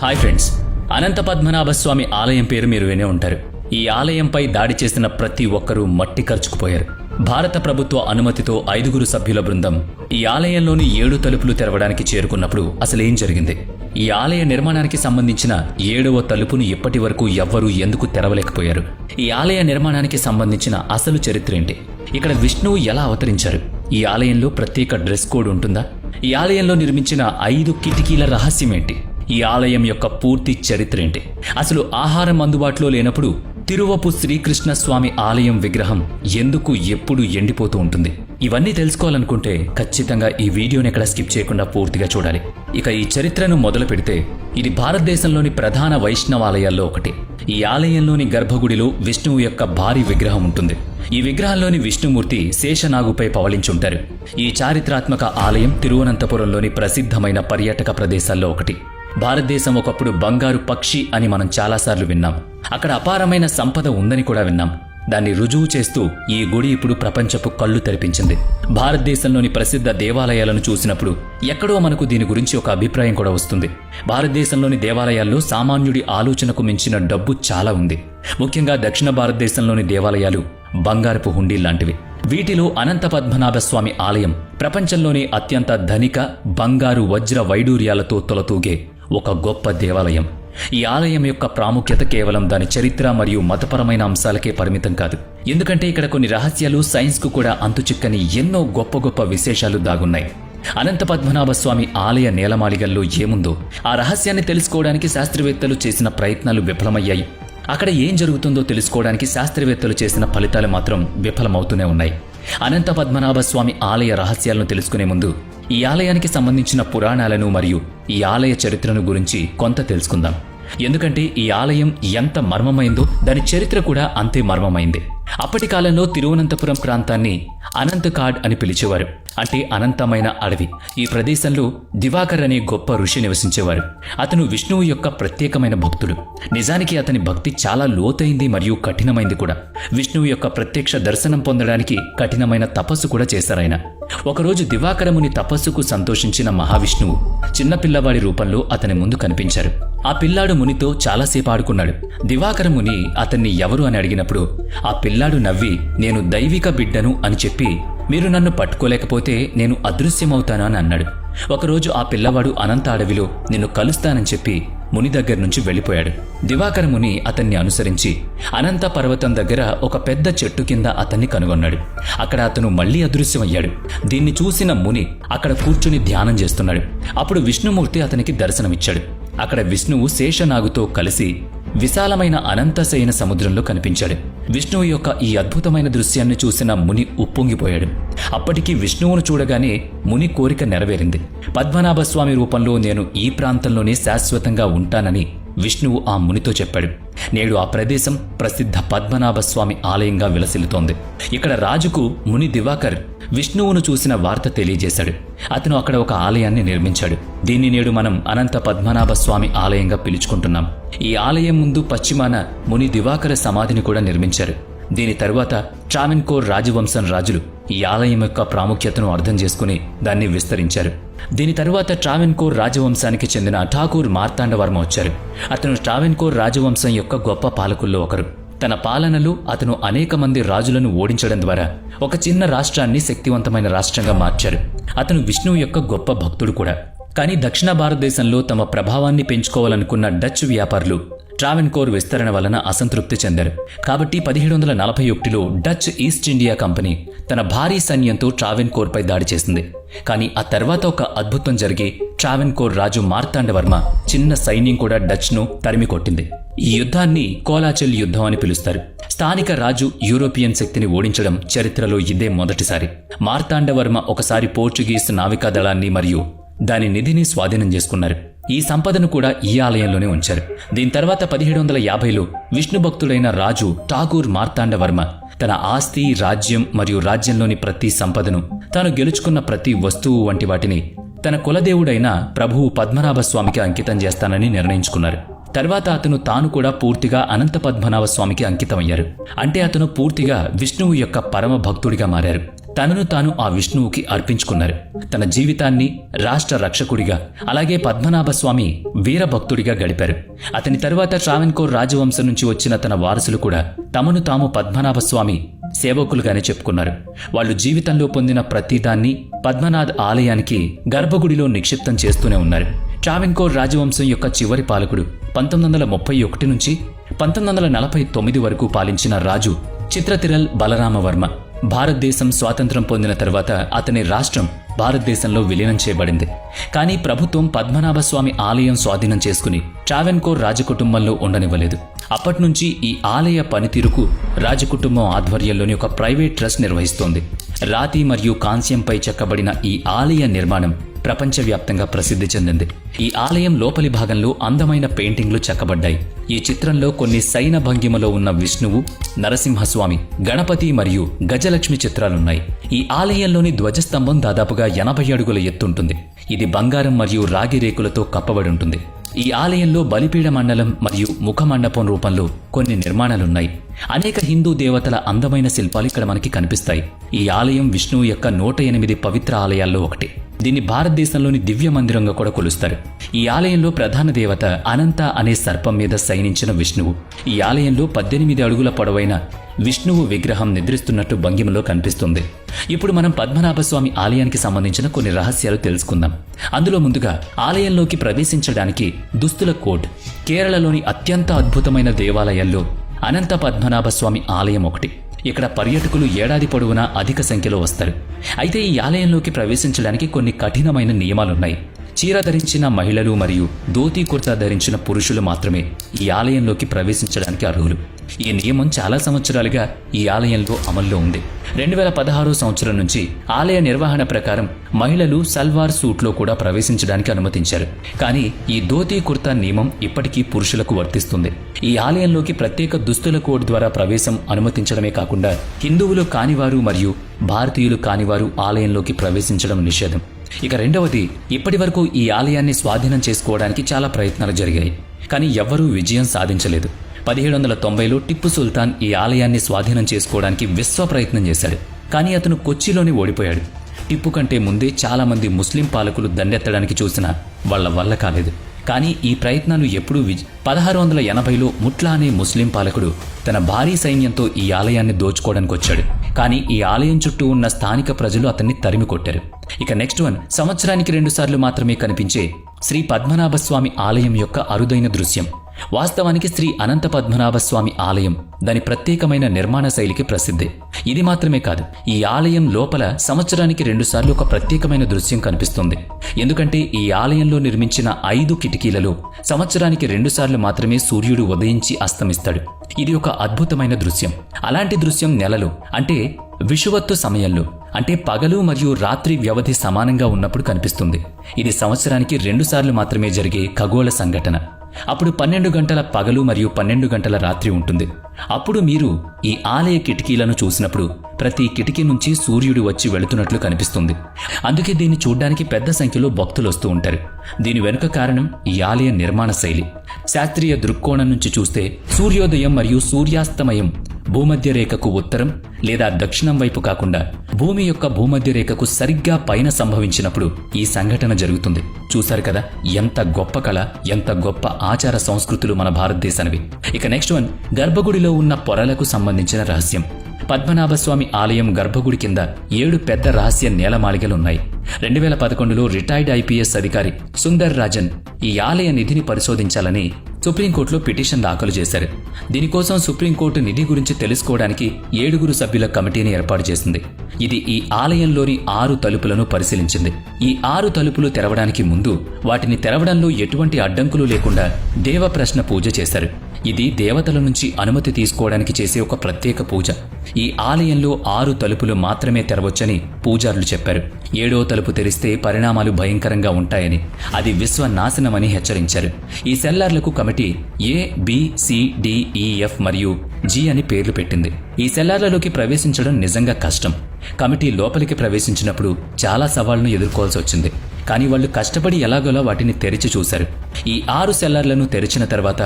Hi friends Anantha Padmanabha Swamy ఆలయం పేరు మీరు వినే ఉంటారు. ఈ ఆలయంపై దాడి చేసిన ప్రతి ఒక్కరూ మట్టి ఖర్చుకుపోయారు భారత ప్రభుత్వ అనుమతితో ఐదుగురు సభ్యుల బృందం ఈ ఆలయంలోని ఏడు తలుపులు తెరవడానికి చేరుకున్నప్పుడు అసలేం జరిగింది? ఈ ఆలయ నిర్మాణానికి సంబంధించిన ఏడవ తలుపును ఇప్పటి వరకు ఎవ్వరూ ఎందుకు తెరవలేకపోయారు? ఈ ఆలయ నిర్మాణానికి సంబంధించిన అసలు చరిత్ర ఏంటి? ఇక్కడ విష్ణువు ఎలా అవతరించారు? ఈ ఆలయంలో ప్రత్యేక డ్రెస్ కోడ్ ఉంటుందా? ఈ ఆలయంలో నిర్మించిన ఐదు కిటికీల రహస్యం ఏంటి? ఈ ఆలయం యొక్క పూర్తి చరిత్ర ఏంటి? అసలు ఆహారం అందుబాటులో లేనప్పుడు తిరువపు శ్రీకృష్ణస్వామి ఆలయం విగ్రహం ఎందుకు ఎప్పుడు ఎండిపోతూ ఉంటుంది? ఇవన్నీ తెలుసుకోవాలనుకుంటే ఖచ్చితంగా ఈ వీడియోని ఎక్కడ స్కిప్ చేయకుండా పూర్తిగా చూడాలి. ఇక ఈ చరిత్రను మొదలు పెడితే ఇది భారతదేశంలోని ప్రధాన వైష్ణవాలయాల్లో ఒకటి. ఈ ఆలయంలోని గర్భగుడిలో విష్ణువు యొక్క భారీ విగ్రహం ఉంటుంది. ఈ విగ్రహంలోని విష్ణుమూర్తి శేషనాగుపై పవళించుంటారు ఈ చారిత్రాత్మక ఆలయం తిరువనంతపురంలోని ప్రసిద్ధమైన పర్యాటక ప్రదేశాల్లో ఒకటి. భారతదేశం ఒకప్పుడు బంగారు పక్షి అని మనం చాలాసార్లు విన్నాం. అక్కడ అపారమైన సంపద ఉందని కూడా విన్నాం. దాన్ని రుజువు చేస్తూ ఈ గుడి ఇప్పుడు ప్రపంచపు కళ్ళు తెరిపించింది. భారతదేశంలోని ప్రసిద్ధ దేవాలయాలను చూసినప్పుడు ఎక్కడో మనకు దీని గురించి ఒక అభిప్రాయం కూడా వస్తుంది. భారతదేశంలోని దేవాలయాల్లో సామాన్యుడి ఆలోచనకు మించిన డబ్బు చాలా ఉంది. ముఖ్యంగా దక్షిణ భారతదేశంలోని దేవాలయాలు బంగారపు హుండీ లాంటివి. వీటిలో అనంత పద్మనాభ స్వామి ఆలయం ప్రపంచంలోనే అత్యంత ధనిక బంగారు వజ్ర వైడూర్యాలతో తొలతూగే ఒక గొప్ప దేవాలయం. ఈ ఆలయం యొక్క ప్రాముఖ్యత కేవలం దాని చరిత్ర మరియు మతపరమైన అంశాలకే పరిమితం కాదు. ఎందుకంటే ఇక్కడ కొన్ని రహస్యాలు సైన్స్కు కూడా అంతుచిక్కని ఎన్నో గొప్ప గొప్ప విశేషాలు దాగున్నాయి. అనంత పద్మనాభ స్వామి ఆలయ నేలమాళిగల్లో ఏముందో ఆ రహస్యాన్ని తెలుసుకోవడానికి శాస్త్రవేత్తలు చేసిన ప్రయత్నాలు విఫలమయ్యాయి. అక్కడ ఏం జరుగుతుందో తెలుసుకోవడానికి శాస్త్రవేత్తలు చేసిన ఫలితాలు మాత్రం విఫలమవుతూనే ఉన్నాయి. అనంత పద్మనాభ స్వామి ఆలయ రహస్యాలను తెలుసుకునే ముందు ఈ ఆలయానికి సంబంధించిన పురాణాలను మరియు ఈ ఆలయ చరిత్రను గురించి కొంత తెలుసుకుందాం. ఎందుకంటే ఈ ఆలయం ఎంత మర్మమైందో దాని చరిత్ర కూడా అంతే మర్మమైంది. అప్పటి కాలంలో తిరువనంతపురం ప్రాంతాన్ని అనంతకాడ్ అని పిలిచేవారు. అంటే అనంతమైన అడవి. ఈ ప్రదేశంలో దివాకర్ అనే గొప్ప ఋషి నివసించేవారు. అతను విష్ణువు యొక్క ప్రత్యేకమైన భక్తుడు. నిజానికి అతని భక్తి చాలా లోతైంది మరియు కఠినమైంది కూడా. విష్ణువు యొక్క ప్రత్యక్ష దర్శనం పొందడానికి కఠినమైన తపస్సు కూడా చేశారాయన. ఒకరోజు దివాకరముని తపస్సుకు సంతోషించిన మహావిష్ణువు చిన్నపిల్లవాడి రూపంలో అతని ముందు కనిపించారు. ఆ పిల్లాడు మునితో చాలాసేపు ఆడుకున్నాడు. దివాకర ముని అతన్ని ఎవరు అని అడిగినప్పుడు ఆ పిల్లాడు నవ్వి నేను దైవిక బిడ్డను అని చెప్పి మీరు నన్ను పట్టుకోలేకపోతే నేను అదృశ్యమవుతాను అని అన్నాడు. ఒకరోజు ఆ పిల్లవాడు అనంత అడవిలో నిన్ను కలుస్తానని చెప్పి ముని దగ్గర నుంచి వెళ్ళిపోయాడు. దివాకర ముని అతన్ని అనుసరించి అనంత పర్వతం దగ్గర ఒక పెద్ద చెట్టు కింద అతన్ని కనుగొన్నాడు. అక్కడ అతను మళ్ళీ అదృశ్యమయ్యాడు. దీన్ని చూసిన ముని అక్కడ కూర్చుని ధ్యానం చేస్తున్నాడు. అప్పుడు విష్ణుమూర్తి అతనికి దర్శనమిచ్చాడు. అక్కడ విష్ణువు శేషనాగుతో కలిసి విశాలమైన అనంతశయన సముద్రంలో కనిపించాడు. విష్ణువు యొక్క ఈ అద్భుతమైన దృశ్యాన్ని చూసిన ముని ఉప్పొంగిపోయాడు. అప్పటికి విష్ణువును చూడగానే ముని కోరిక నెరవేరింది. పద్మనాభ స్వామి రూపంలో నేను ఈ ప్రాంతంలోనే శాశ్వతంగా ఉంటానని విష్ణువు ఆ మునితో చెప్పాడు. నేడు ఆ ప్రదేశం ప్రసిద్ధ పద్మనాభ స్వామి ఆలయంగా విలసిల్లుతోంది. ఇక్కడ రాజుకు ముని దివాకర్ విష్ణువును చూసిన వార్త తెలియజేశాడు. అతను అక్కడ ఒక ఆలయాన్ని నిర్మించాడు. దీన్ని నేడు మనం అనంత పద్మనాభ స్వామి ఆలయంగా పిలుచుకుంటున్నాం. ఈ ఆలయం ముందు పశ్చిమాన ముని దివాకర సమాధిని కూడా నిర్మించారు. దీని తరువాత ట్రావెన్కోర్ రాజవంశం రాజులు ఈ ఆలయం యొక్క ప్రాముఖ్యతను అర్థం చేసుకుని దాన్ని విస్తరించారు. దీని తరువాత ట్రావెన్కోర్ రాజవంశానికి చెందిన ఠాకూర్ మార్తాండవర్మ వచ్చారు. అతను ట్రావెన్కోర్ రాజవంశం యొక్క గొప్ప పాలకుల్లో ఒకరు. తన పాలనలో అతను అనేక మంది రాజులను ఓడించడం ద్వారా ఒక చిన్న రాష్ట్రాన్ని శక్తివంతమైన రాష్ట్రంగా మార్చారు. అతను విష్ణువు యొక్క గొప్ప భక్తుడు కూడా. కానీ దక్షిణ భారతదేశంలో తమ ప్రభావాన్ని పెంచుకోవాలనుకున్న డచ్ వ్యాపారులు ట్రావెన్కోర్ విస్తరణ వలన అసంతృప్తి చెందారు. కాబట్టి పదిహేడు వందల నలభై ఒకటిలో డచ్ ఈస్ట్ ఇండియా కంపెనీ తన భారీ సైన్యంతో ట్రావెన్కోర్పై దాడి చేసింది. కానీ ఆ తర్వాత ఒక అద్భుతం జరిగి ట్రావెన్కోర్ రాజు మార్తాండవర్మ చిన్న సైన్యం కూడా డచ్ను తరిమి కొట్టింది. ఈ యుద్ధాన్ని కోలాచెల్ యుద్ధం అని పిలుస్తారు. స్థానిక రాజు యూరోపియన్ శక్తిని ఓడించడం చరిత్రలో ఇదే మొదటిసారి. మార్తాండవర్మ ఒకసారి పోర్చుగీస్ నావికాదళాన్ని మరియు దాని నిధిని స్వాధీనం చేసుకున్నారు. ఈ సంపదను కూడా ఈ ఆలయంలోనే ఉంచారు. దీని తర్వాత పదిహేడు వందల యాభైలో విష్ణు భక్తుడైన రాజు ఠాగూర్ మార్తాండవర్మ తన ఆస్తి రాజ్యం మరియు రాజ్యంలోని ప్రతి సంపదను తాను గెలుచుకున్న ప్రతి వస్తువు వంటి వాటిని తన కులదేవుడైన ప్రభువు పద్మనాభ స్వామికి అంకితం చేస్తానని నిర్ణయించుకున్నారు. తర్వాత అతను తాను కూడా పూర్తిగా అనంత పద్మనాభ స్వామికి అంకితమయ్యారు. అంటే అతను పూర్తిగా విష్ణువు యొక్క పరమ భక్తుడిగా మారారు. తనను తాను ఆ విష్ణువుకి అర్పించుకున్నారు. తన జీవితాన్ని రాష్ట్ర రక్షకుడిగా అలాగే పద్మనాభ స్వామి వీరభక్తుడిగా గడిపారు. అతని తరువాత ట్రావెన్కోర్ రాజవంశం నుంచి వచ్చిన తన వారసులు కూడా తమను తాము పద్మనాభ స్వామి సేవకులుగానే చెప్పుకున్నారు. వాళ్ళు జీవితంలో పొందిన ప్రతిదాన్ని పద్మనాథ్ ఆలయానికి గర్భగుడిలో నిక్షిప్తం చేస్తూనే ఉన్నారు. ట్రావెన్కోర్ రాజవంశం యొక్క చివరి పాలకుడు పంతొమ్మిది వందల ముప్పై ఒకటి నుంచి పంతొమ్మిది వందల నలభై తొమ్మిది వరకు పాలించిన రాజు చిత్రతిరల్ బలరామవర్మ. భారతదేశం స్వాతంత్రం పొందిన తర్వాత అతని రాష్ట్రం భారతదేశంలో విలీనం చేయబడింది. కానీ ప్రభుత్వం పద్మనాభస్వామి ఆలయం స్వాధీనం చేసుకుని ట్రావెన్కోర్ రాజకుటుంబంలో ఉండనివ్వలేదు. అప్పటి నుంచి ఈ ఆలయ పనితీరుకు రాజకుటుంబం ఆధ్వర్యంలోని ఒక ప్రైవేట్ ట్రస్ట్ నిర్వహిస్తోంది. రాతి మరియు కాంస్యంపై చెక్కబడిన ఈ ఆలయ నిర్మాణం ప్రపంచవ్యాప్తంగా ప్రసిద్ధి చెందింది. ఈ ఆలయం లోపలి భాగంలో అందమైన పెయింటింగ్లు చెక్కబడ్డాయి. ఈ చిత్రంలో కొన్ని సైన భంగిమలో ఉన్న విష్ణువు నరసింహస్వామి గణపతి మరియు గజలక్ష్మి చిత్రాలున్నాయి. ఈ ఆలయంలోని ధ్వజస్తంభం దాదాపుగా ఎనభై అడుగుల ఎత్తుంటుంది. ఇది బంగారం మరియు రాగి రేకులతో కప్పబడి ఉంటుంది. ఈ ఆలయంలో బలిపీడ మండలం మరియు ముఖ మండపం రూపంలో కొన్ని నిర్మాణాలున్నాయి. అనేక హిందూ దేవతల అందమైన శిల్పాలు ఇక్కడ మనకి కనిపిస్తాయి. ఈ ఆలయం విష్ణువు యొక్క నూట ఎనిమిది పవిత్ర ఆలయాల్లో ఒకటి. దీన్ని భారతదేశంలోని దివ్య మందిరంగా కూడా కొలుస్తారు. ఈ ఆలయంలో ప్రధాన దేవత అనంత అనే సర్పం మీద శయనించిన విష్ణువు ఈ ఆలయంలో పద్దెనిమిది అడుగుల పొడవైన విష్ణువు విగ్రహం నిద్రిస్తున్నట్టు భంగిమలో కనిపిస్తుంది. ఇప్పుడు మనం పద్మనాభస్వామి ఆలయానికి సంబంధించిన కొన్ని రహస్యాలు తెలుసుకుందాం. అందులో ముందుగా ఆలయంలోకి ప్రవేశించడానికి దుస్తుల కోడ్ కేరళలోని అత్యంత అద్భుతమైన దేవాలయాల్లో అనంత పద్మనాభస్వామి ఆలయం ఒకటి. ఇక్కడ పర్యాటకులు ఏడాది పొడవునా అధిక సంఖ్యలో వస్తారు. అయితే ఈ ఆలయంలోకి ప్రవేశించడానికి కొన్ని కఠినమైన నియమాలున్నాయి. చీర ధరించిన మహిళలు మరియు ధోతీ కుర్తా ధరించిన పురుషులు మాత్రమే ఈ ఆలయంలోకి ప్రవేశించడానికి అర్హులు. ఈ నియమం చాలా సంవత్సరాలుగా ఈ ఆలయంలో అమల్లో ఉంది. రెండు వేల పదహారు సంవత్సరం నుంచి ఆలయ నిర్వహణ ప్రకారం మహిళలు సల్వార్ సూట్లో కూడా ప్రవేశించడానికి అనుమతించారు. కానీ ఈ ధోతీ కుర్తా నియమం ఇప్పటికీ పురుషులకు వర్తిస్తుంది. ఈ ఆలయంలోకి ప్రత్యేక దుస్తుల కోడ్ ద్వారా ప్రవేశం అనుమతించడమే కాకుండా హిందువులు కానివారు మరియు భారతీయులు కానివారు ఆలయంలోకి ప్రవేశించడం నిషేధం. ఇక రెండవది ఇప్పటి వరకు ఈ ఆలయాన్ని స్వాధీనం చేసుకోవడానికి చాలా ప్రయత్నాలు జరిగాయి. కానీ ఎవ్వరూ విజయం సాధించలేదు. పదిహేడు వందల తొంభైలో టిప్పు సుల్తాన్ ఈ ఆలయాన్ని స్వాధీనం చేసుకోవడానికి విశ్వ ప్రయత్నం చేశాడు. కానీ అతను కొచ్చిలోనే ఓడిపోయాడు. టిప్పు కంటే ముందే చాలా మంది ముస్లిం పాలకులు దండెత్తడానికి చూసినా వాళ్ళ వల్ల కాలేదు. కానీ ఈ ప్రయత్నాలు ఎప్పుడూ విజ పదహారు వందల ఎనభైలో ముట్లా అనే ముస్లిం పాలకుడు తన భారీ సైన్యంతో ఈ ఆలయాన్ని దోచుకోవడానికి వచ్చాడు. కానీ ఈ ఆలయం చుట్టూ ఉన్న స్థానిక ప్రజలు అతన్ని తరిమి కొట్టారు. ఇక నెక్స్ట్ వన్ సంవత్సరానికి రెండుసార్లు మాత్రమే కనిపించే శ్రీ పద్మనాభస్వామి ఆలయం యొక్క అరుదైన దృశ్యం. వాస్తవానికి శ్రీ అనంత పద్మనాభ స్వామి ఆలయం దాని ప్రత్యేకమైన నిర్మాణ శైలికి ప్రసిద్ధి. ఇది మాత్రమే కాదు ఈ ఆలయం లోపల సంవత్సరానికి రెండుసార్లు ఒక ప్రత్యేకమైన దృశ్యం కనిపిస్తుంది. ఎందుకంటే ఈ ఆలయంలో నిర్మించిన ఐదు కిటికీలలో సంవత్సరానికి రెండుసార్లు మాత్రమే సూర్యుడు ఉదయించి అస్తమిస్తాడు. ఇది ఒక అద్భుతమైన దృశ్యం. అలాంటి దృశ్యం నెలలు అంటే విషువత్తు సమయంలో అంటే పగలు మరియు రాత్రి వ్యవధి సమానంగా ఉన్నప్పుడు కనిపిస్తుంది. ఇది సంవత్సరానికి రెండుసార్లు మాత్రమే జరిగే ఖగోళ సంఘటన. అప్పుడు పన్నెండు గంటల పగలు మరియు పన్నెండు గంటల రాత్రి ఉంటుంది. అప్పుడు మీరు ఈ ఆలయ కిటికీలను చూసినప్పుడు ప్రతి కిటికీ నుంచి సూర్యుడు వచ్చి వెళుతున్నట్లు కనిపిస్తుంది. అందుకే దీన్ని చూడ్డానికి పెద్ద సంఖ్యలో భక్తులు వస్తూ ఉంటారు. దీని వెనుక కారణం ఈ ఆలయ నిర్మాణ శైలి. శాస్త్రీయ దృక్కోణం నుంచి చూస్తే సూర్యోదయం మరియు సూర్యాస్తమయం భూమధ్య రేఖకు ఉత్తరం లేదా దక్షిణం వైపు కాకుండా భూమి యొక్క భూమధ్య రేఖకు సరిగ్గా పైన సంభవించినప్పుడు ఈ సంఘటన జరుగుతుంది. చూశారు కదా ఎంత గొప్ప కళ ఎంత గొప్ప ఆచార సంస్కృతులు మన భారతదేశానివి. ఇక నెక్స్ట్ వన్ గర్భగుడిలో ఉన్న పొరలకు సంబంధించిన రహస్యం. పద్మనాభస్వామి ఆలయం గర్భగుడి కింద ఏడు పెద్ద రహస్య నేలమాళిగలున్నాయి రెండు వేల పదకొండులో రిటైర్డ్ ఐపీఎస్ అధికారి సుందర్ రాజన్ ఈ ఆలయ నిధిని పరిశోధించాలని సుప్రీంకోర్టులో పిటిషన్ దాఖలు చేశారు. దీనికోసం సుప్రీంకోర్టు నిధి గురించి తెలుసుకోవడానికి ఏడుగురు సభ్యుల కమిటీని ఏర్పాటు చేసింది. ఇది ఈ ఆలయంలోని ఆరు తలుపులను పరిశీలించింది. ఈ ఆరు తలుపులు తెరవడానికి ముందు వాటిని తెరవడంలో ఎటువంటి అడ్డంకులు లేకుండా దేవ ప్రశ్న పూజ చేశారు. ఇది దేవతల నుంచి అనుమతి తీసుకోవడానికి చేసే ఒక ప్రత్యేక పూజ. ఈ ఆలయంలో ఆరు తలుపులు మాత్రమే తెరవచ్చని పూజారులు చెప్పారు. ఏడో తలుపు తెరిస్తే పరిణామాలు భయంకరంగా ఉంటాయని. అది విశ్వనాశనమని హెచ్చరించారు. ఈ సెల్లార్లకు committee A B C D E F e, మరియు జి అని పేర్లు పెట్టింది. ఈ సెల్లార్లలోకి ప్రవేశించడం నిజంగా కష్టం. కమిటీ లోపలికి ప్రవేశించినప్పుడు చాలా సవాళ్ళను ఎదుర్కోవాల్సి వచ్చింది. కానీ వాళ్ళు కష్టపడి ఎలాగోలా వాటిని తెరిచి చూశారు. ఈ ఆరు సెల్లార్లను తెరిచిన తర్వాత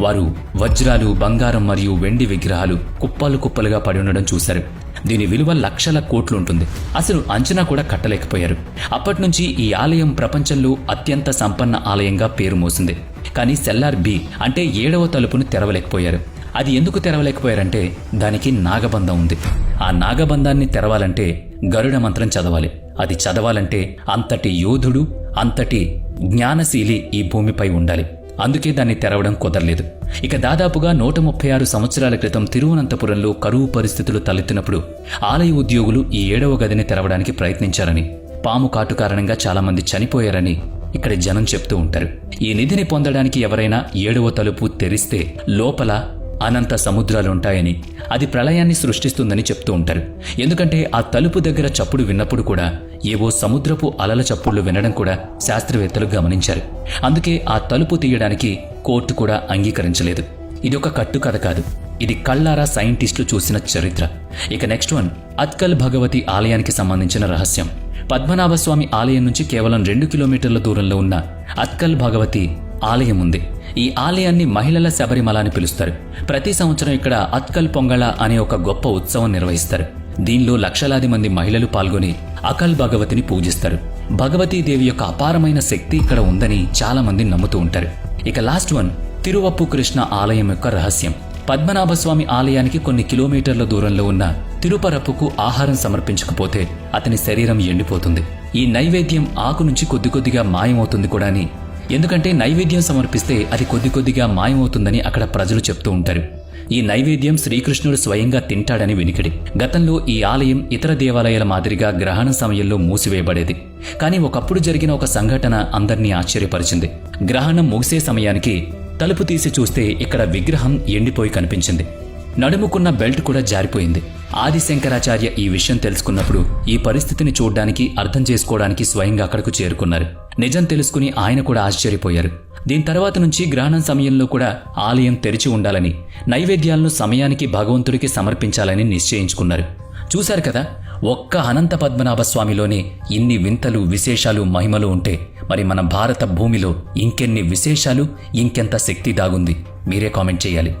వారు వజ్రాలు బంగారం మరియు వెండి విగ్రహాలు కుప్పలు కుప్పలుగా పడి ఉండడం చూశారు. దీని విలువ లక్షల కోట్లు ఉంటుంది. అసలు అంచనా కూడా కట్టలేకపోయారు. అప్పటి నుంచి ఈ ఆలయం ప్రపంచంలో అత్యంత సంపన్న ఆలయంగా పేరు మోసింది. కానీ సెల్లార్ బి అంటే ఏడవ తలుపును తెరవలేకపోయారు. అది ఎందుకు తెరవలేకపోయారంటే దానికి నాగబంధం ఉంది. ఆ నాగబంధాన్ని తెరవాలంటే గరుడ మంత్రం చదవాలి. అది చదవాలంటే అంతటి యోధుడు అంతటి జ్ఞానశీలి ఈ భూమిపై ఉండాలి. అందుకే దాన్ని తెరవడం కుదరలేదు. ఇక దాదాపుగా నూట ముప్పై ఆరు సంవత్సరాల క్రితం తిరువనంతపురంలో కరువు పరిస్థితులు తలెత్తినప్పుడు ఆలయ ఉద్యోగులు ఈ ఏడవ గదిని తెరవడానికి ప్రయత్నించారని పాము కాటు కారణంగా చాలామంది చనిపోయారని ఇక్కడ జనం చెప్తూ ఉంటారు. ఈ నిధిని పొందడానికి ఎవరైనా ఏడవ తలుపు తెరిస్తే లోపల అనంత సముద్రాలుంటాయని అది ప్రళయాన్ని సృష్టిస్తుందని చెప్తూ ఉంటారు. ఎందుకంటే ఆ తలుపు దగ్గర చప్పుడు విన్నప్పుడు కూడా ఏవో సముద్రపు అలల చప్పుళ్ళు వినడం కూడా శాస్త్రవేత్తలు గమనించారు. అందుకే ఆ తలుపు తీయడానికి కోర్టు కూడా అంగీకరించలేదు. ఇది ఒక కట్టుకథ కాదు. ఇది కళ్ళారా సైంటిస్టులు చూసిన చరిత్ర. ఇక నెక్స్ట్ వన్ అత్కల్ భగవతి ఆలయానికి సంబంధించిన రహస్యం. పద్మనాభస్వామి ఆలయం నుంచి కేవలం రెండు కిలోమీటర్ల దూరంలో ఉన్న అత్కల్ భగవతి ఆలయం ఉంది. ఈ ఆలయాన్ని మహిళల శబరిమల అని పిలుస్తారు. ప్రతి సంవత్సరం ఇక్కడ అత్కల్ పొంగళ అనే ఒక గొప్ప ఉత్సవం నిర్వహిస్తారు. దీనిలో లక్షలాది మంది మహిళలు పాల్గొని అకల్ భగవతిని పూజిస్తారు. భగవతీదేవి యొక్క అపారమైన శక్తి ఇక్కడ ఉందని చాలా మంది నమ్ముతూ ఉంటారు. ఇక లాస్ట్ వన్ తిరువప్పు కృష్ణ ఆలయం యొక్క రహస్యం. పద్మనాభస్వామి ఆలయానికి కొన్ని కిలోమీటర్ల దూరంలో ఉన్న తిరుపరప్పుకు ఆహారం సమర్పించకపోతే అతని శరీరం ఎండిపోతుంది. ఈ నైవేద్యం ఆకు నుంచి కొద్ది కొద్దిగా మాయమవుతుంది కూడా అని. ఎందుకంటే నైవేద్యం సమర్పిస్తే అది కొద్ది కొద్దిగా మాయమవుతుందని అక్కడ ప్రజలు చెప్తూ ఉంటారు. ఈ నైవేద్యం శ్రీకృష్ణుడు స్వయంగా తింటాడని వినికిడి. గతంలో ఈ ఆలయం ఇతర దేవాలయాల మాదిరిగా గ్రహణ సమయంలో మూసివేయబడేది. కానీ ఒకప్పుడు జరిగిన ఒక సంఘటన అందర్నీ ఆశ్చర్యపరిచింది. గ్రహణం ముగిసే సమయానికి తలుపు తీసి చూస్తే ఇక్కడ విగ్రహం ఎండిపోయి కనిపించింది. నడుముకున్న బెల్ట్ కూడా జారిపోయింది. ఆదిశంకరాచార్య ఈ విషయం తెలుసుకున్నప్పుడు ఈ పరిస్థితిని చూడ్డానికి అర్థం చేసుకోవడానికి స్వయంగా అక్కడకు చేరుకున్నారు. నిజం తెలుసుకుని ఆయన కూడా ఆశ్చర్యపోయారు. దీని తర్వాత నుంచి గ్రహణం సమయంలో కూడా ఆలయం తెరిచి ఉండాలని నైవేద్యాలను సమయానికి భగవంతుడికి సమర్పించాలని నిశ్చయించుకున్నారు. చూశారు కదా ఒక్క అనంత పద్మనాభ స్వామిలోనే ఇన్ని వింతలు విశేషాలు మహిమలు ఉంటే మరి మన భారత భూమిలో ఇంకెన్ని విశేషాలు ఇంకెంత శక్తి దాగుంది? మీరే కామెంట్ చేయాలి.